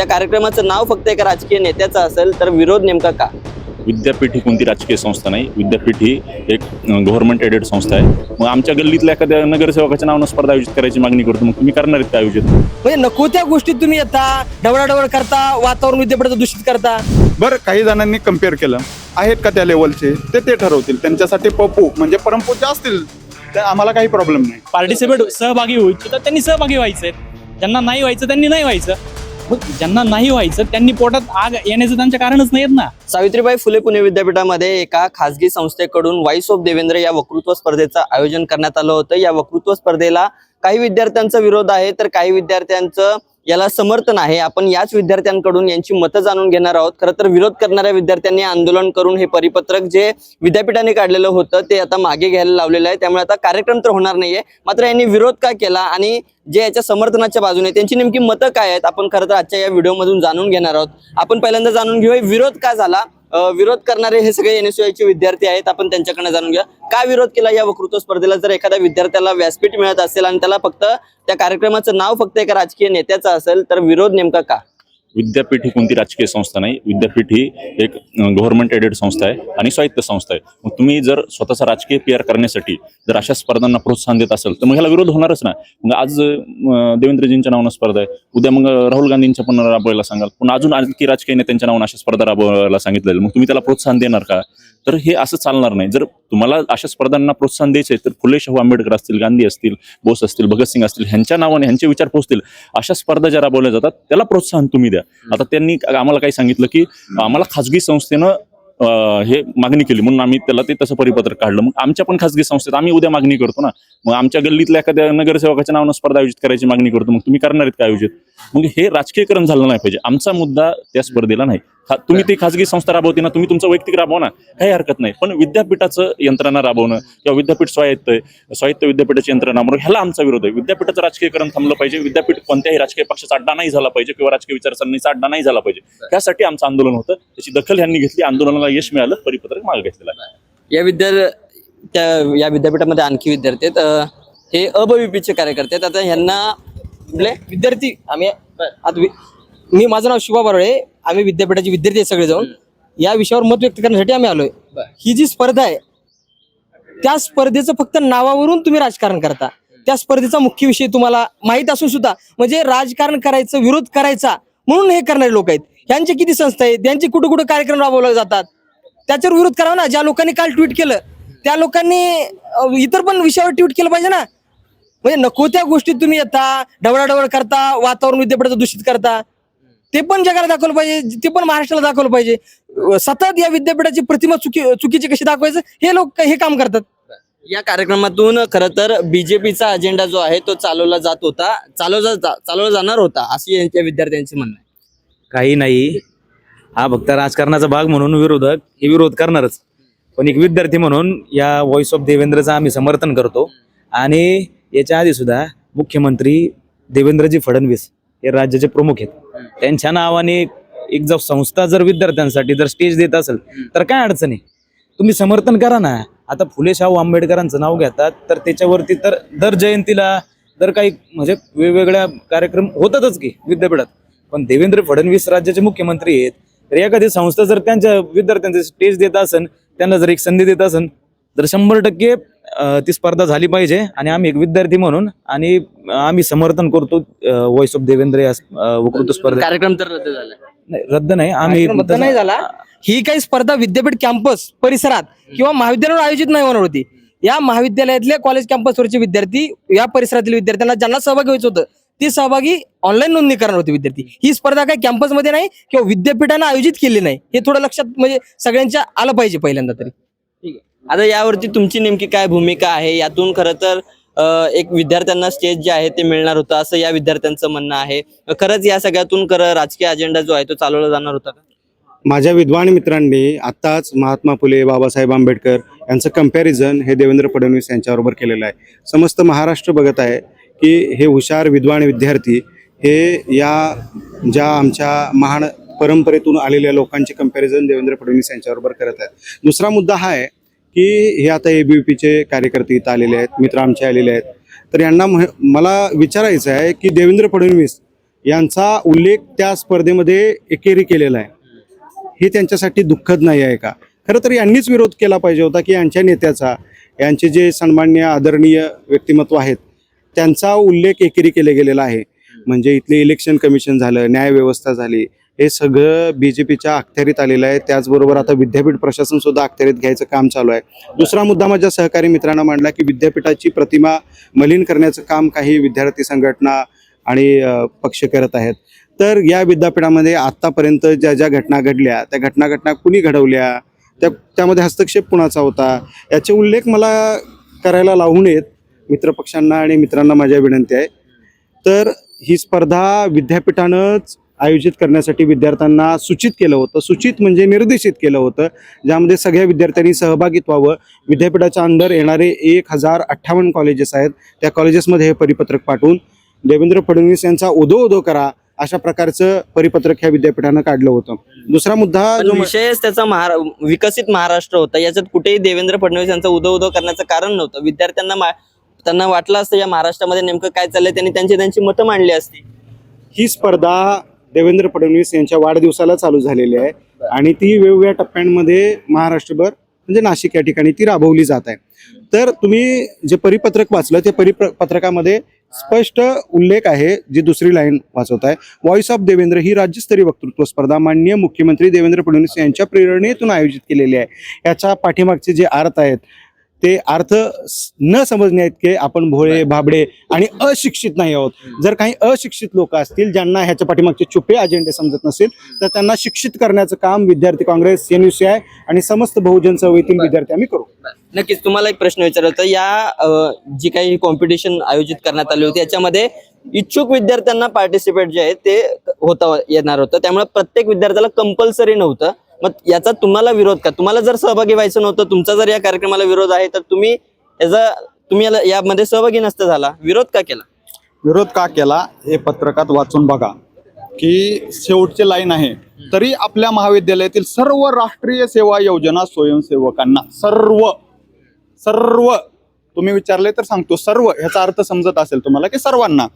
त्या कार्यक्रमाचं नाव फक्त एका राजकीय नेत्याचं असेल तर विरोध नेमका का? विद्यापीठ ही कोणती राजकीय संस्था नाही. विद्यापीठ ही एक गव्हर्नमेंट एडेड संस्था आहे. मग आमच्या गल्लीतल्या एखाद्या नगरसेवकाच्या नावानं स्पर्धा आयोजित करायची मागणी करतो. मग तुम्ही करणार आहेत का आयोजित म्हणजे नको त्या गोष्टीत तुम्ही येता डवळाडवळ करता वातावरण विद्यापीठाचं दूषित करता. बरं काही जणांनी कंपेअर केलं. आहेत का त्या लेवलचे ते ते ठरवतील. त्यांच्यासाठी पप्पू म्हणजे परमपूज्य असतील ते आम्हाला काही प्रॉब्लेम नाही. पार्टिसिपेट सहभागी होऊ इच्छितात त्यांनी सहभागी व्हायचंय. ज्यांना नाही व्हायचं त्यांनी नाही व्हायचं. मग ज्यांना नाही व्हायचं त्यांनी पोटात आग येण्याचं त्यांच्या कारणच नाहीत ना. सावित्रीबाई फुले पुणे विद्यापीठामध्ये एका खासगी संस्थेकडून व्हाईस ऑफ देवेंद्र या वक्तृत्व स्पर्धेचं आयोजन करण्यात आलं होतं. या वक्तृत्व स्पर्धेला काही विद्यार्थ्यांचा विरोध आहे तर काही विद्यार्थ्यांचं याला समर्थन आहे आपण याच विद्यार्थ्यांकडून यांची मतं जाणून घेणार आहोत. खरं तर विरोध करणाऱ्या विद्यार्थ्यांनी आंदोलन करून हे परिपत्रक जे विद्यापीठाने काढलेलं होतं ते आता मागे घ्यायला लावलेलं आहे. त्यामुळे आता कार्यक्रम तर होणार नाहीये. मात्र यांनी विरोध का केला आणि जे याच्या समर्थनाच्या बाजूने त्यांची नेमकी मतं काय आहेत आपण खरं तर आजच्या या व्हिडिओमधून जाणून घेणार आहोत. आपण पहिल्यांदा जाणून घेऊया विरोध का झाला? विरोध करणारे हे सगळे एनएसयूआयचे विद्यार्थी आहेत. आपण त्यांच्याकडनं जाणून घ्या का विरोध केला या वक्तृत्व स्पर्धेला? जर एखाद्या विद्यार्थ्याला व्यासपीठ मिळत असेल आणि त्याला फक्त त्या कार्यक्रमाचं नाव फक्त एका राजकीय नेत्याचं असेल तर विरोध नेमका का? विद्यापीठ ही कोणती राजकीय संस्था नाही. विद्यापीठ ही एक गव्हर्नमेंट एडेड संस्था आहे आणि स्वायत्त संस्था आहे. मग तुम्ही जर स्वतःचा राजकीय पी आर करण्यासाठी जर अशा स्पर्धांना प्रोत्साहन देत असेल तर मग ह्याला विरोध होणारच ना. मग आज देवेंद्रजींच्या नावानं स्पर्धा आहे. उद्या मग राहुल गांधींच्या पण राबवायला सांगाल. पण अजून आणखी राजकीय नेत्यांच्या नावानं अशा स्पर्धा राबवायला सांगितलेलं मग तुम्ही त्याला प्रोत्साहन देणार का? तर हे असं चालणार नाही. जर तुम्हाला अशा स्पर्धांना प्रोत्साहन द्यायचे तर फुले शाहू आंबेडकर असतील गांधी असतील बोस असतील भगतसिंग असतील ह्यांच्या नावाने ह्यांचे विचार पोहोचतील. अशा स्पर्धा ज्या राबवल्या जातात त्याला प्रोत्साहन तुम्ही द्या. आता त्यांनी आम्हाला काही सांगितलं की आम्हाला खाजगी संस्थेनं हे मागणी केली. म्हणून आम्ही त्याला ते तसं परिपत्रक काढलं. मग आमच्या पण खाजगी संस्थेत आम्ही उद्या मागणी करतो ना. मग आमच्या गल्लीतल्या एखाद्या नगरसेवकाच्या नावानं स्पर्धा आयोजित करायची मागणी करतो. मग तुम्ही करणार आहेत का आयोजित? मग हे राजकीयकरण झालं नाही पाहिजे. आमचा मुद्दा त्या स्पर्धेला नाही. तुम्ही ती खाजगी संस्था राबवते ना तुम्ही तुमचं वैयक्तिक राबवा ना. काही हरकत नाही. पण विद्यापीठाचं यंत्रणा राबवणं किंवा विद्यापीठ स्वायत्त आहे स्वायत्त विद्यापीठाची यंत्रणा राबवणं ह्याला आमचा विरोध आहे. विद्यापीठाचं राजकीयकरण थांबलं पाहिजे. विद्यापीठ कोणत्याही राजकीय पक्षाचा अड्डा नाही झाला पाहिजे किंवा राजकीय विचारसरणीचा अड्डा नाही झाला पाहिजे. त्यासाठी आमचं आंदोलन होतं. त्याची दखल यांनी घेतली. आंदोलनाला यश मिळालं. परिपत्रक मागे घेतलेलं आहे. या विद्या त्या या विद्यापीठामध्ये आणखी विद्यार्थी आहेत. हे अबविपीचे कार्यकर्ते आहेत. आता ह्यांना विद्यार्थी आम्ही मी माझं नाव शिवा बरोळे आम्ही विद्यापीठाचे विद्यार्थी आहे सगळे जाऊन या विषयावर मत व्यक्त करण्यासाठी आम्ही आलोय. ही जी स्पर्धा आहे त्या स्पर्धेचं फक्त नावावरून तुम्ही राजकारण करता. त्या स्पर्धेचा मुख्य विषय तुम्हाला माहीत असून सुद्धा म्हणजे राजकारण करायचं विरोध करायचा म्हणून हे करणारे लोक आहेत. यांचे किती संस्था आहेत? यांचे कुठे कुठे कार्यक्रम राबवले जातात? त्याच्यावर विरोध करावा ना. ज्या लोकांनी काल ट्विट केलं त्या लोकांनी इतर पण विषयावर ट्विट केलं पाहिजे ना. म्हणजे नको त्या गोष्टीत तुम्ही येता डवळाडवळ करता वातावरण विद्यापीठाचं दूषित करता. ते पण जगाला दाखवलं पाहिजे ते पण महाराष्ट्राला दाखवलं पाहिजे. सतत या विद्यापीठाची प्रतिमा चुकी चुकीची कशी दाखवायचं हे लोक हे काम करतात. या कार्यक्रमातून खरं तर बीजेपीचा अजेंडा जो आहे तो चालवला जात होता. चालवला जा- चालवला जाणार होता अशी यांच्या विद्यार्थ्यांची म्हणणं आहे. काही नाही. हा फक्त राजकारणाचा भाग म्हणून विरोधक हे विरोध करणारच. पण एक विद्यार्थी म्हणून या व्हॉइस ऑफ देवेंद्रचं आम्ही समर्थन करतो. आणि याच्या आधी सुद्धा मुख्यमंत्री देवेंद्रजी फडणवीस हे राज्याचे प्रमुख आहेत. त्यांच्या नावाने एक जर संस्था जर विद्यार्थ्यांसाठी जर स्टेज देत असेल तर काय अडचण आहे? तुम्ही समर्थन करा ना. आता फुले शाहू आंबेडकरांचं नाव घेतात तर त्याच्यावरती तर दर जयंतीला दर काही म्हणजे वेगवेगळ्या कार्यक्रम होतातच की विद्यापीठात. पण देवेंद्र फडणवीस राज्याचे मुख्यमंत्री आहेत तर एखादी संस्था जर त्यांच्या विद्यार्थ्यांचे स्टेज देत असेल त्यांना जर एक संधी देत असेल तर शंभर टक्के ती स्पर्धा झाली पाहिजे आणि आम्ही एक विद्यार्थी म्हणून आणि आम्ही समर्थन करतो व्हॉइस ऑफ देवेंद्र या वक्तृत्व स्पर्धेत. कार्यक्रम तर रद्द झाला. नाही, रद्द नाही आम्ही कार्यक्रम रद्द नाही झाला. ही काही स्पर्धा विद्यापीठ कॅम्पस परिसरात किंवा महाविद्यालयावर आयोजित नाही होणार होती. या महाविद्यालयातले कॉलेज कॅम्पसवरचे विद्यार्थी या परिसरातील विद्यार्थ्यांना ज्यांना सहभागी व्हायचं होतं ती सहभागी ऑनलाईन नोंदणी करणार होते विद्यार्थी. ही स्पर्धा काही कॅम्पसमध्ये नाही किंवा विद्यापीठानं आयोजित केली नाही. हे थोडं लक्षात म्हणजे सगळ्यांच्या आलं पाहिजे पहिल्यांदा तरी. आता यावरती तुमची नेमकी काय भूमिका आहे? यातून खरं तर एक विद्यार्थ्यांना स्टेज जे आहे ते मिळणार होतं असं या विद्यार्थ्यांचं म्हणणं आहे. खरंच या सगळ्यातून खरं राजकीय अजेंडा जो आहे तो चालवला जाणार होता का? माझ्या विद्वान मित्रांनी आत्ताच महात्मा फुले बाबासाहेब आंबेडकर यांचं कंपॅरिझन हे देवेंद्र फडणवीस यांच्याबरोबर केलेलं आहे. समस्त महाराष्ट्र बघत आहे की हे हुशार विद्वान विद्यार्थी हे या ज्या आमच्या महान परंपरेतून आलेल्या लोकांचे कंपॅरिझन देवेंद्र फडणवीस यांच्याबरोबर करत आहेत. दुसरा मुद्दा हा आहे की हे आता ए बी पीचे कार्यकर्ते इथं आलेले आहेत मित्र आमचे आलेले आहेत. तर यांना म्ह- मला विचारायचं आहे की देवेंद्र फडणवीस यांचा उल्लेख त्या स्पर्धेमध्ये एकेरी केलेला आहे. हे त्यांच्यासाठी दुःखद नाही आहे का? खरं तर यांनीच विरोध केला पाहिजे होता की यांच्या नेत्याचा यांचे जे सन्मान्य आदरणीय व्यक्तिमत्व आहेत त्यांचा उल्लेख एकेरी केले गेलेला आहे. म्हणजे इथले इलेक्शन कमिशन झालं न्यायव्यवस्था झाली हे सगळं बी जे पीच्या अखत्यारीत आलेलं आहे. त्याचबरोबर आता विद्यापीठ प्रशासन सुद्धा अखत्यारीत घ्यायचं काम चालू आहे. दुसरा मुद्दा माझ्या सहकारी मित्रांना मांडला की विद्यापीठाची प्रतिमा मलिन करण्याचं काम काही विद्यार्थी संघटना आणि पक्ष करत आहेत. तर या विद्यापीठामध्ये आत्तापर्यंत ज्या ज्या घटना घडल्या त्या घटना घटना कुणी घडवल्या? त्या त्यामध्ये हस्तक्षेप कुणाचा होता? याचे उल्लेख मला करायला लावू नयेत. मित्रपक्षांना आणि मित्रांना माझ्या विनंती आहे. तर ही स्पर्धा विद्यापीठानंच आयोजित करण्यासाठी विद्यार्थ्यांना सूचित केलं होतं. सूचित म्हणजे निर्देशित केलं होतं. ज्यामध्ये सगळ्या विद्यार्थ्यांनी सहभागित व्हावं. विद्यापीठाच्या अंदर येणारे एक हजार अठ्ठावन्न कॉलेजेस आहेत. त्या कॉलेजेसमध्ये हे परिपत्रक पाठवून देवेंद्र फडणवीस यांचा उदो उदो करा अशा प्रकारचं परिपत्रक ह्या विद्यापीठानं काढलं होतं. दुसरा मुद्दा जो विषयच त्याचा महारा विकसित महाराष्ट्र होता. याच्यात कुठेही देवेंद्र फडणवीस यांचा उदो उदो करण्याचं कारण नव्हतं. विद्यार्थ्यांना त्यांना वाटलं असतं या महाराष्ट्रामध्ये नेमकं काय चाललंय. त्यांनी त्यांची त्यांची मतं मांडली असती. ही स्पर्धा देवेंद्र फडणवीस यांच्या वाढदिवसाला चालू झालेली आहे. आणि ती वेगवेगळ्या टप्प्यांमध्ये महाराष्ट्रभर म्हणजे नाशिक या ठिकाणी ती राबवली जात आहे. तर तुम्ही जे परिपत्रक वाचलं ते परिपत्रकामध्ये स्पष्ट उल्लेख आहे जी दुसरी लाईन वाचवत आहे. व्हॉइस ऑफ देवेंद्र ही राज्यस्तरीय वक्तृत्व स्पर्धा. माननीय मुख्यमंत्री देवेंद्र फडणवीस यांच्या प्रेरणेतून आयोजित केलेली आहे. याच्या पाठीमागचे जे अर्थ आहेत ते अर्थ न समजण्या इतके आपण भोळे भाबडे आणि अशिक्षित नाही आहोत. जर काही अशिक्षित लोक असतील ज्यांना ह्याच्या पाठीमागचे छुपे अजेंडे समजत नसेल तर त्यांना शिक्षित करण्याचं काम विद्यार्थी Congress N U C I आणि समस्त बहुजन चळवळीतील विद्यार्थी आम्ही करू. नक्कीच तुम्हाला एक प्रश्न विचारायचा या जी काही कॉम्पिटिशन आयोजित करण्यात आली होती याच्यामध्ये इच्छुक विद्यार्थ्यांना पार्टिसिपेट जे आहे ते होता येणार होतं. त्यामुळे प्रत्येक विद्यार्थ्याला कंपल्सरी नव्हतं. मग याचा तुम्हाला विरोध का? तुम्हाला जर सहभागी व्हायचं नव्हतं तुमचा जर या कार्यक्रमाला विरोध आहे तर तुम्ही याचा तुम्ही याला- यामध्ये सहभागी नसता झाला. विरोध का केला? विरोध का केला? हे पत्रकात वाचून बघा. की शेवटची लाईन आहे. तरी आपल्या महाविद्यालयातील सर्व राष्ट्रीय सेवा योजना स्वयंसेवकांना सर्व सर्व तुम्ही विचारले तर सांगतो सर्व ह्याचा अर्थ समजत असेल तुम्हाला की सर्वांना.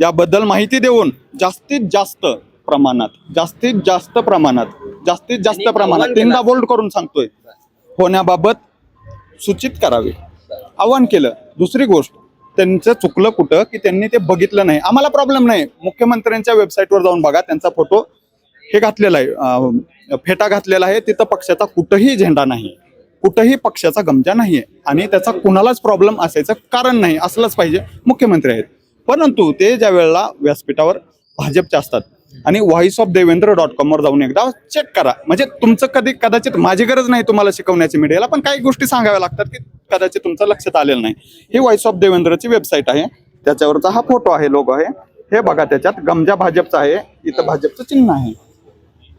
याबद्दल माहिती देऊन जास्तीत जास्त प्रमाणात जास्तीत जास्त प्रमाणात जास्तीत जास्त प्रमाणात. तीनदा. बोल्ड करून सांगतोय. होण्याबाबत सूचित करावे. आव्हान केलं. दुसरी गोष्ट त्यांचं चुकलं कुठं की त्यांनी ते बघितलं नाही. आम्हाला प्रॉब्लेम नाही. मुख्यमंत्र्यांच्या वेबसाईटवर जाऊन बघा त्यांचा फोटो हे घातलेला आहे. फेटा घातलेला आहे. तिथं पक्षाचा कुठंही झेंडा नाही. कुठंही पक्षाचा गमजा नाहीये. आणि त्याचा कुणालाच प्रॉब्लेम असायचं कारण नाही. असलंच पाहिजे. मुख्यमंत्री आहेत. परंतु ते ज्या वेळेला व्यासपीठावर भाजपचे असतात आणि व्हॉइस ऑफ देवेंद्र डॉट कॉमवर जाऊन एकदा चेक करा. म्हणजे तुमचं कधी कदाचित माझी गरज नाही तुम्हाला शिकवण्याची मीडियाला पण काही गोष्टी सांगाव्या लागतात की कदाचित तुमचं लक्षात आलेलं नाही. ही व्हॉइस ऑफ देवेंद्रची वेबसाईट आहे. त्याच्यावरचा हा फोटो आहे लोगो आहे. हे बघा त्याच्यात गमजा भाजपचा आहे. इथं भाजपचं चिन्ह आहे.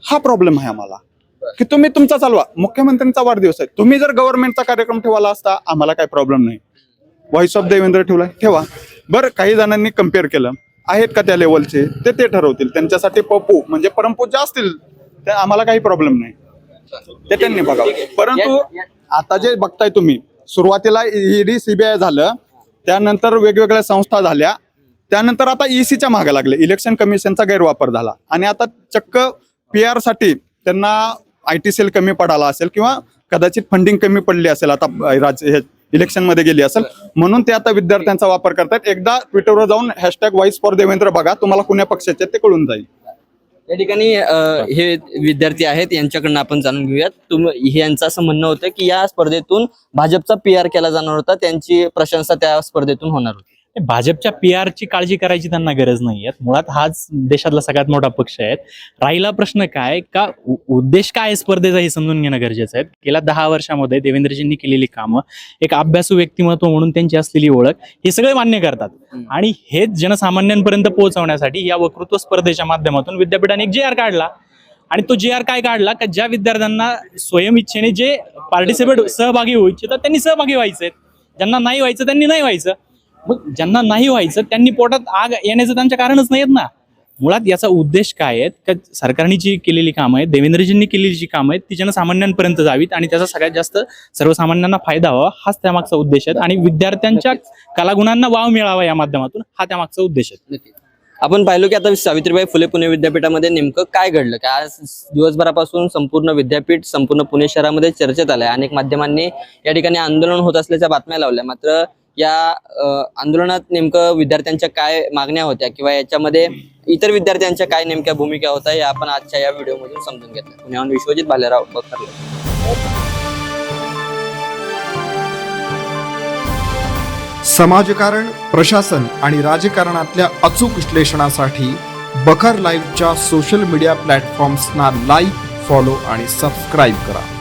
हा प्रॉब्लेम आहे आम्हाला. की तुम्ही तुमचा चालवा. मुख्यमंत्र्यांचा वाढदिवस आहे. तुम्ही जर गव्हर्नमेंटचा कार्यक्रम ठेवाला असता आम्हाला काही प्रॉब्लेम नाही. व्हॉइस ऑफ देवेंद्र ठेवलाय ठेवा. बरं काही जणांनी कंपेअर केलं. आहेत का त्या लेवलचे? ते ते ठरवतील. त्यांच्यासाठी पप्पू म्हणजे परमपूजा असतील ते आम्हाला काही प्रॉब्लेम नाही. ते त्यांनी बघावं. परंतु आता जे बघताय तुम्ही सुरुवातीला ईडी सीबीआय झालं त्यानंतर वेगवेगळ्या संस्था झाल्या त्यानंतर आता ईसीच्या मागे लागले. इलेक्शन कमिशनचा गैरवापर झाला. आणि आता चक्क पी आरसाठी त्यांना आय टी सेल कमी पडाला असेल किंवा कदाचित फंडिंग कमी पडली असेल. आता राज्य इलेक्शनमध्ये गेली असेल. म्हणून ते आता विद्यार्थ्यांचा वापर करतात. एकदा ट्विटरवर जाऊन हॅशटॅग व्हाईस फॉर देवेंद्र बघा तुम्हाला कुण्या पक्षाचे ते कळून जाईल. या ठिकाणी हे विद्यार्थी आहेत यांच्याकडनं आपण जाणून घेऊयात. तुम हे यांचं असं म्हणणं होतं की या स्पर्धेतून भाजपचा पी आर केला जाणार होता. त्यांची प्रशंसा त्या स्पर्धेतून होणार होती. भाजपच्या पी ची काळजी करायची त्यांना गरज नाहीये. मुळात हाच देशातला सगळ्यात मोठा पक्ष आहे. राहिला प्रश्न काय? का उद्देश काय आहे स्पर्धेचा हे समजून घेणं गरजेचं आहे? गेल्या दहा वर्षामध्ये देवेंद्रजींनी केलेली कामं एक अभ्यासू व्यक्तिमत्व म्हणून त्यांची असलेली ओळख हे सगळे मान्य करतात. आणि हेच जनसामान्यांपर्यंत पोहोचवण्यासाठी या वक्तृत्व स्पर्धेच्या माध्यमातून विद्यापीठाने एक जे आर काढला. आणि तो जे आर काय काढला? का ज्या विद्यार्थ्यांना स्वयं इच्छेने जे पार्टिसिपेट सहभागी होऊ इच्छितात त्यांनी सहभागी व्हायचंय ज्यांना नाही व्हायचं त्यांनी नाही व्हायचं. मग ज्यांना नाही व्हायचं त्यांनी पोटात आग येण्याचं त्यांच्या कारणच नाहीत ना. मुळात याचा उद्देश काय आहे? का सरकारने जी केलेली कामं आहेत देवेंद्रजींनी केलेली जी कामं आहेत ती जनसामान्यांपर्यंत जावीत आणि त्याचा सगळ्यात जास्त सर्वसामान्यांना फायदा व्हावा हाच त्यामागचा उद्देश आहे. आणि विद्यार्थ्यांच्या कलागुणांना वाव मिळावा या माध्यमातून हा त्यामागचा उद्देश आहे. आपण पाहिलो की आता सावित्रीबाई फुले पुणे विद्यापीठामध्ये नेमकं काय घडलं? की आज दिवसभरापासून संपूर्ण विद्यापीठ संपूर्ण पुणे शहरामध्ये चर्चेत आलंय. अनेक माध्यमांनी या ठिकाणी आंदोलन होत असल्याच्या बातम्या लावल्या. मात्र या आंदोलनात नेमकं विद्यार्थ्यांच्या काय मागण्या होत्या किंवा याच्यामध्ये इतर विद्यार्थ्यांच्या काय नेमक्या भूमिका होत्या या आपण आजच्या या व्हिडिओमधून समजून घेतल्या पुण्याहून विश्वजित भालेराव बखरले. समाजकारण प्रशासन आणि राजकारणातल्या अचूक विश्लेषणासाठी बखर लाईव्हच्या सोशल मीडिया प्लॅटफॉर्म्सना लाईक फॉलो आणि सबस्क्राईब करा.